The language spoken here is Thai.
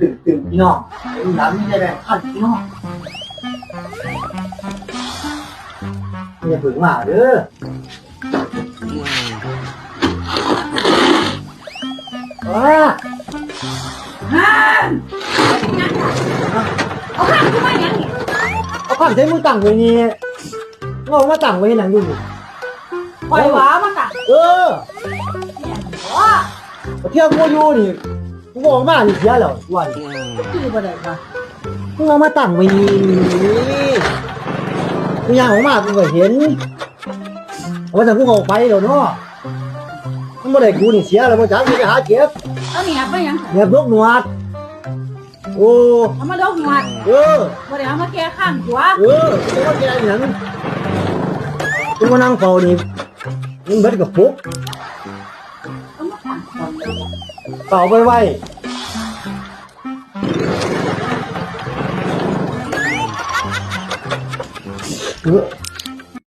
ตึงตึงพี่น้องเป็นหลังนี่ได้แบ่งพันพี่น้องอย่าฝึกมาเด้อว้าฮันเอาข้างขึ้นมาอย่างนี้เอาข้ามใช้มึงตั้งไว้นี่งงมาตั้งไว้หนังอยู่นี่ปล่อยหวามาตักเออว่าเที่ยวกูอยู่นี่ กูบอกมานี่เสียแล้ววันที่บ่ได้ค่ะมึงเอามาตั้งไว้นี่กูยังออกมากูก็เห็นเอามาจากกูออกไปแล้วเนาะมันบ่ได้กูนี่เสียแล้วบ่จักกูไปหาเก็บเอาเนี่ยไปยังเก็บลูกหนวดโอ้เอามาดอกหนวดเออบ่ได้เอามาแก้ข้างหัวเออกูว่าแกหยังกูมานั่งเฝ้านี่มึงเบิดกับปุ๊ก เอามาตั้งก่อนเลยเฝ้าไว้ไว้เออ